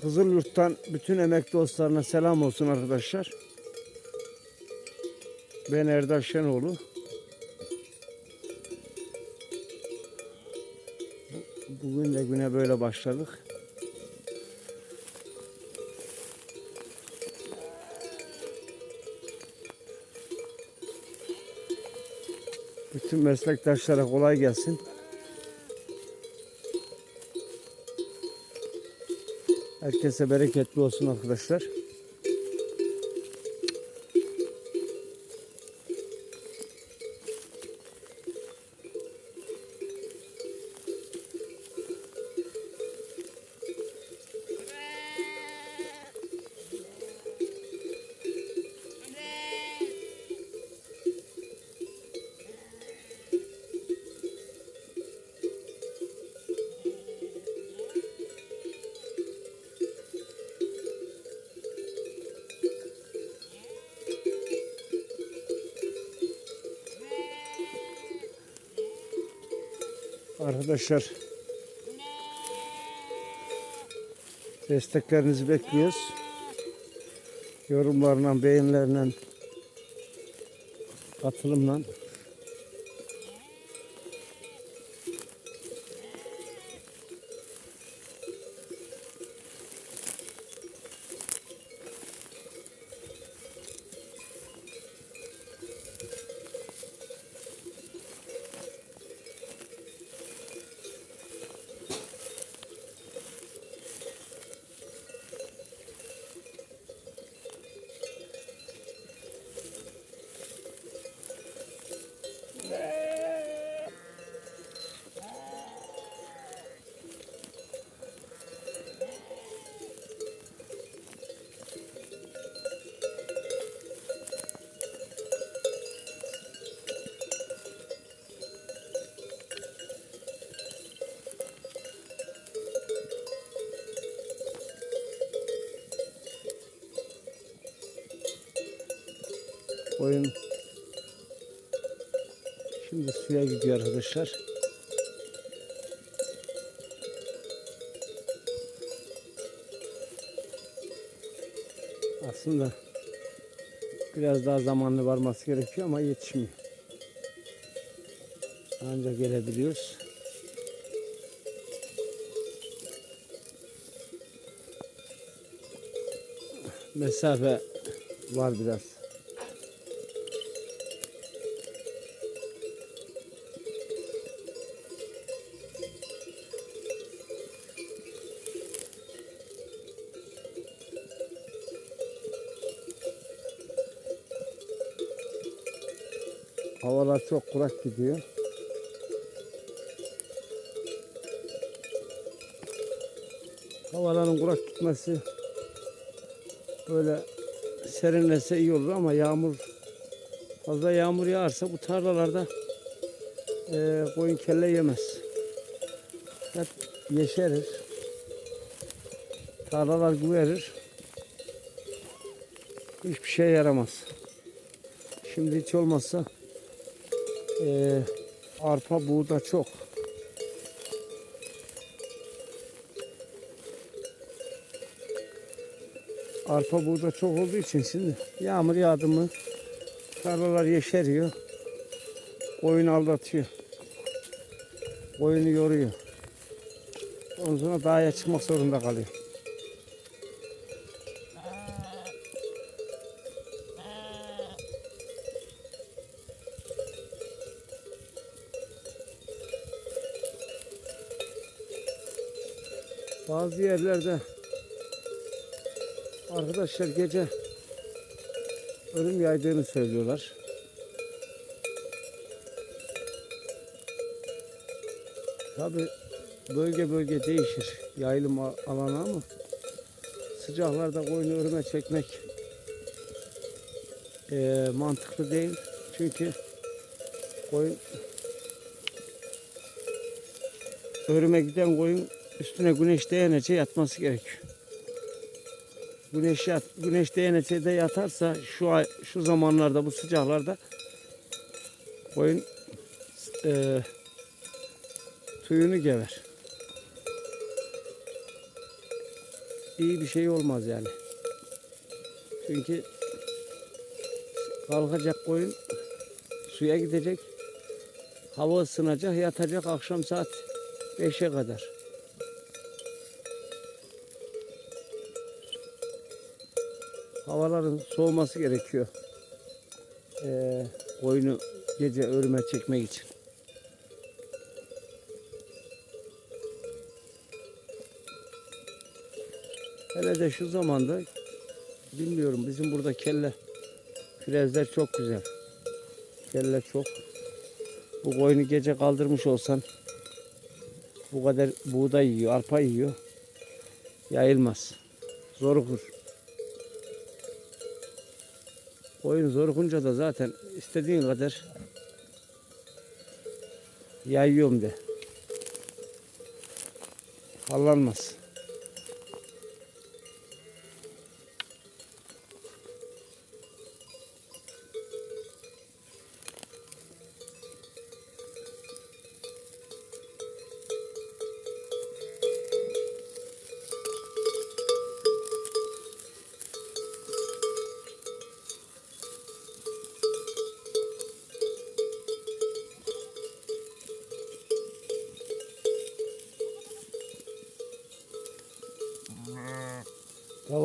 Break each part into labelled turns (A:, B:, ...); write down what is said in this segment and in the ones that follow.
A: Kızılyurt'tan bütün emek dostlarına selam olsun arkadaşlar. Ben Erdal Şenoğlu. Bu- Bugün de güne böyle başladık. Bütün meslektaşlara kolay gelsin. Herkese bereketli olsun arkadaşlar. Arkadaşlar desteklerinizi bekliyoruz. Yorumlarla, beğenilerle, katılımla. Oyun şimdi suya gidiyor arkadaşlar. Aslında biraz daha zamanlı varması gerekiyor ama yetişmiyor. Ancak gelebiliyoruz. Mesafe var biraz. Havalar çok kurak gidiyor. Havaların kurak gitmesi böyle serinlese iyi olur ama yağmur fazla yağmur yağarsa bu tarlalarda eee koyun kelle yemez. Hep yeşerir. Tarlalar güverir. Hiçbir şey yaramaz. Şimdi hiç olmazsa eee, arpa buğda çok. Arpa buğda çok olduğu için şimdi yağmur yağdı mı tarlalar yeşeriyor. Koyunu aldatıyor. Koyunu yoruyor. Ondan sonra dağa çıkmak zorunda kalıyor. Bazı yerlerde arkadaşlar gece ölüm yaydığını söylüyorlar. Tabi bölge bölge değişir yayılım alanı ama sıcaklarda koyunu örüme çekmek eee, mantıklı değil. Çünkü koyun örüme giden koyun üstüne güneş değenece yatması gerekiyor. Güneş yat, güneş değenece de yatarsa şu ay, şu zamanlarda bu sıcaklarda koyun eee tüyünü gever. iyi bir şey olmaz yani. Çünkü kalkacak koyun suya gidecek. Hava ısınacak, yatacak akşam saat 5'e kadar. Havaların soğuması gerekiyor. Ee, koyunu gece örüme çekmek için. Hele de şu zamanda bilmiyorum bizim burada kelle frezler çok güzel. Kelle çok. Bu koyunu gece kaldırmış olsan bu kadar buğday yiyor, arpa yiyor. Yayılmaz. Zor okur. Koyun zor okunca da zaten istediğin kadar yayıyorum de. Sallanmaz.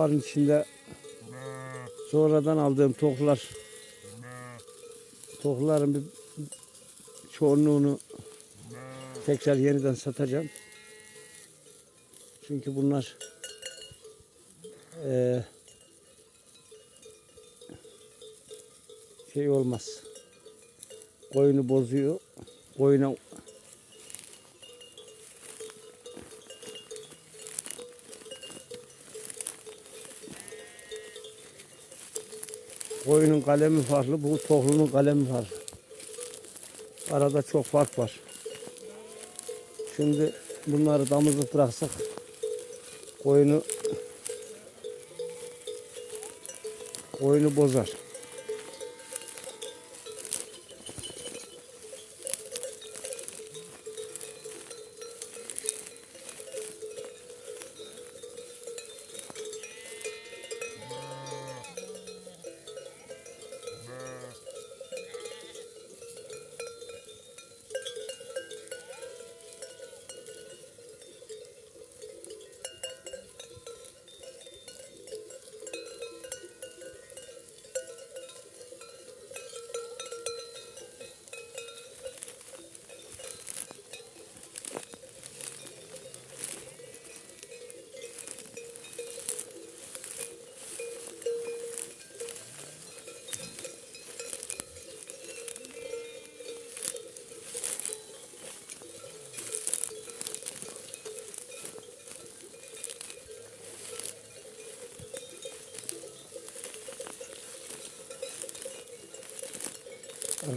A: Davarın içinde sonradan aldığım toklar tokların bir çoğunluğunu tekrar yeniden satacağım. Çünkü bunlar eee, şey olmaz. Koyunu bozuyor. Koyuna Koyunun kalemi farklı, bu tohlunun kalemi farklı. Arada çok fark var. Şimdi bunları damızlık bıraksak koyunu koyunu bozar.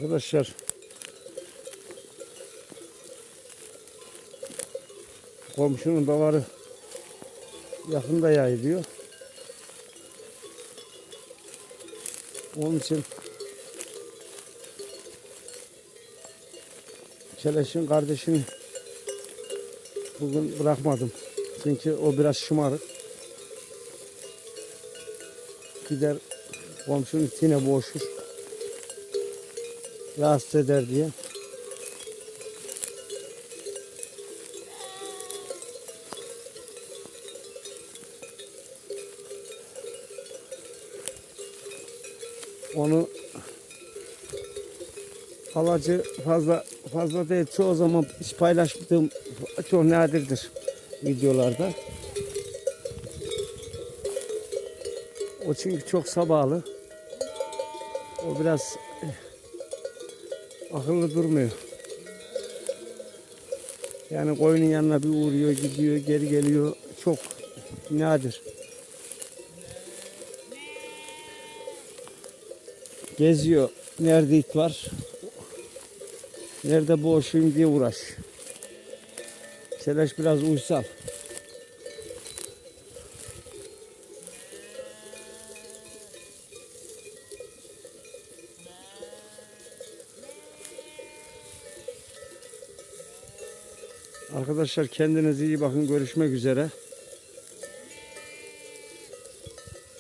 A: Arkadaşlar komşunun davarı yakında yayılıyor. Onun için Çeleş'in kardeşini bugün bırakmadım. Çünkü o biraz şımarık. Gider komşunun içine boğuşur rahatsız eder diye. Onu halacı fazla fazla değil çoğu zaman hiç paylaştığım çok nadirdir videolarda. O çünkü çok sabahlı. O biraz akıllı durmuyor. Yani koyunun yanına bir uğruyor, gidiyor, geri geliyor. Çok nadir. Geziyor. Nerede it var? Nerede boğuşayım diye uğraş. Seleş biraz uysal. Arkadaşlar kendinize iyi bakın. Görüşmek üzere.